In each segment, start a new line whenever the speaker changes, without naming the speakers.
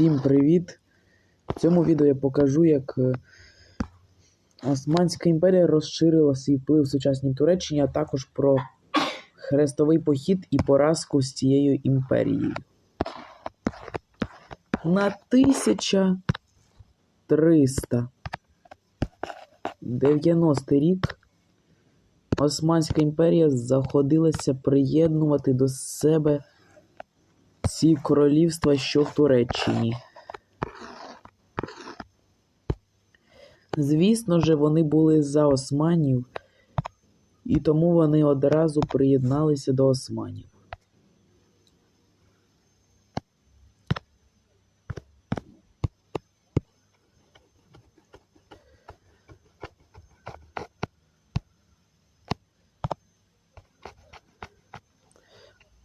Всім привіт! В цьому відео я покажу, як е, Османська імперія розширила свій вплив в сучасній Туреччині, а також про хрестовий похід і поразку з цією імперією. На 1390 рік Османська імперія заходилася приєднувати до себе ці королівства, що в Туреччині. Звісно же, вони були за османів, і тому вони одразу приєдналися до османів.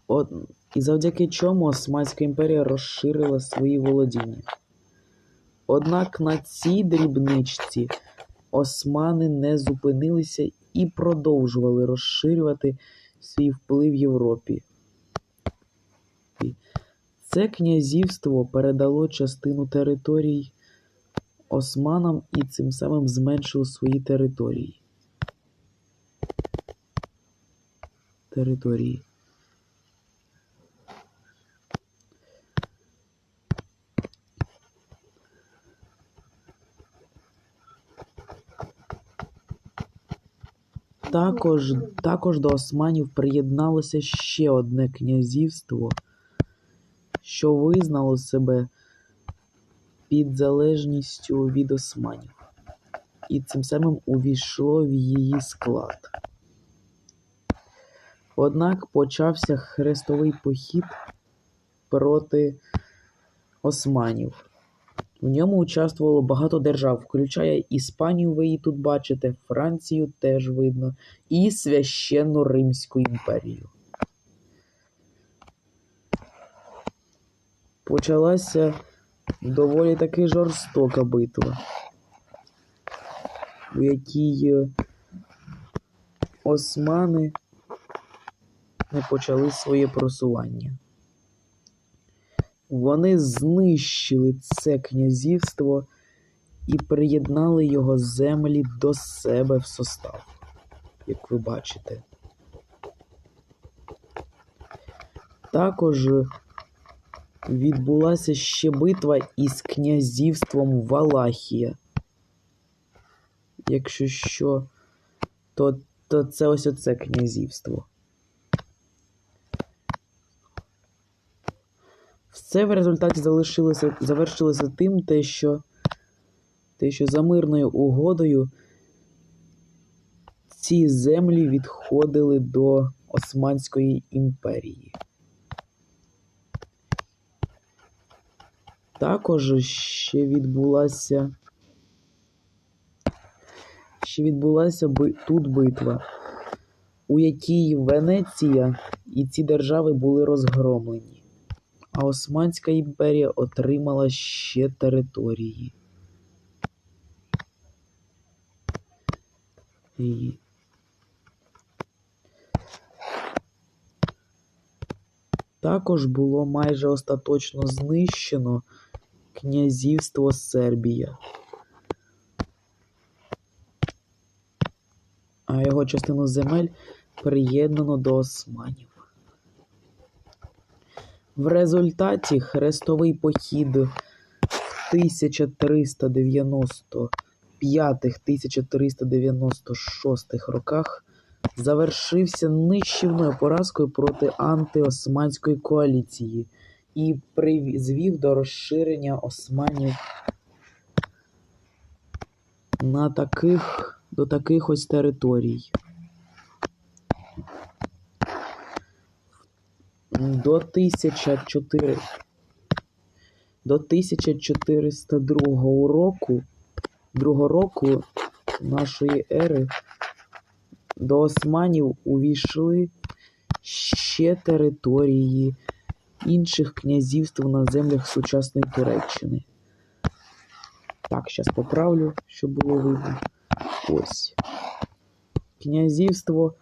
От, і завдяки чому Османська імперія розширила свої володіння. Однак на цій дрібничці османи не зупинилися і продовжували розширювати свій вплив в Європі. Це князівство передало частину територій османам і цим самим зменшило свої території. Території. Також, також до османів приєдналося ще одне князівство, що визнало себе під залежністю від османів, і цим самим увійшло в її склад. Однак почався хрестовий похід проти османів. В ньому участвувало багато держав, включає Іспанію, ви її тут бачите, Францію теж видно, і священну Римську імперію. Почалася доволі таки жорстока битва, у якій е, османи не почали своє просування. Вони знищили це князівство і приєднали його землі до себе в состав, як ви бачите. Також відбулася ще битва із князівством Валахія. Якщо що, то, то це ось оце князівство. Все в результаті залишилося, завершилося тим, те, що, те, що за мирною угодою ці землі відходили до Османської імперії. Також ще відбулася ще відбулася тут битва, у якій Венеція і ці держави були розгромлені а Османська імперія отримала ще території. І... Також було майже остаточно знищено князівство Сербія, а його частину земель приєднано до османів. В результаті хрестовий похід в 1395-1396 роках завершився нищівною поразкою проти антиосманської коаліції і призвів до розширення османів на таких, до таких ось територій. До 1004 до 1402 року другого року нашої ери до османів увійшли ще території інших князівств на землях сучасної Туреччини. Так, зараз поправлю, щоб було видно. Ось. Князівство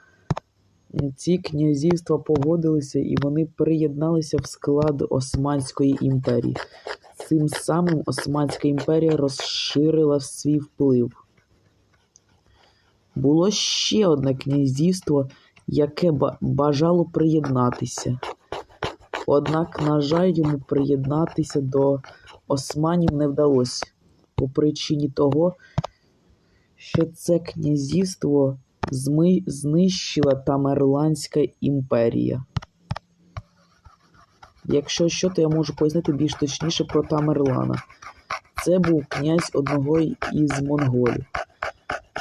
ці князівства погодилися і вони приєдналися в склад Османської імперії. Цим самим Османська імперія розширила свій вплив. Було ще одне князівство, яке бажало приєднатися. Однак, на жаль, йому приєднатися до османів не вдалося по причині того, що це князівство. Знищила Тамерланська імперія. Якщо що, то я можу пояснити більш точніше про Тамерлана. Це був князь одного із монголів.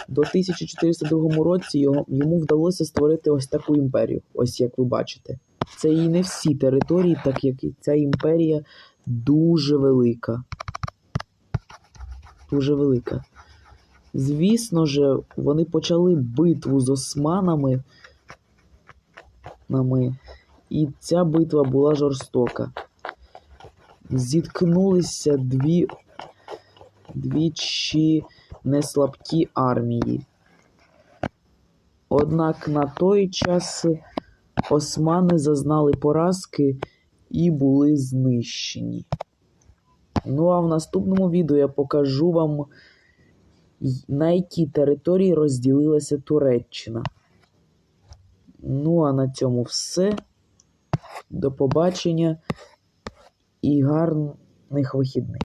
До 1402 році його, йому вдалося створити ось таку імперію, ось як ви бачите. Це і не всі території, так як і ця імперія дуже велика. Дуже велика. Звісно ж, вони почали битву з османами. нами, І ця битва була жорстока. Зіткнулися дві двічі неслабкі армії. Однак на той час османи зазнали поразки і були знищені. Ну а в наступному відео я покажу вам, на якій території розділилася Туреччина. Ну а на цьому все. До побачення і гарних вихідних.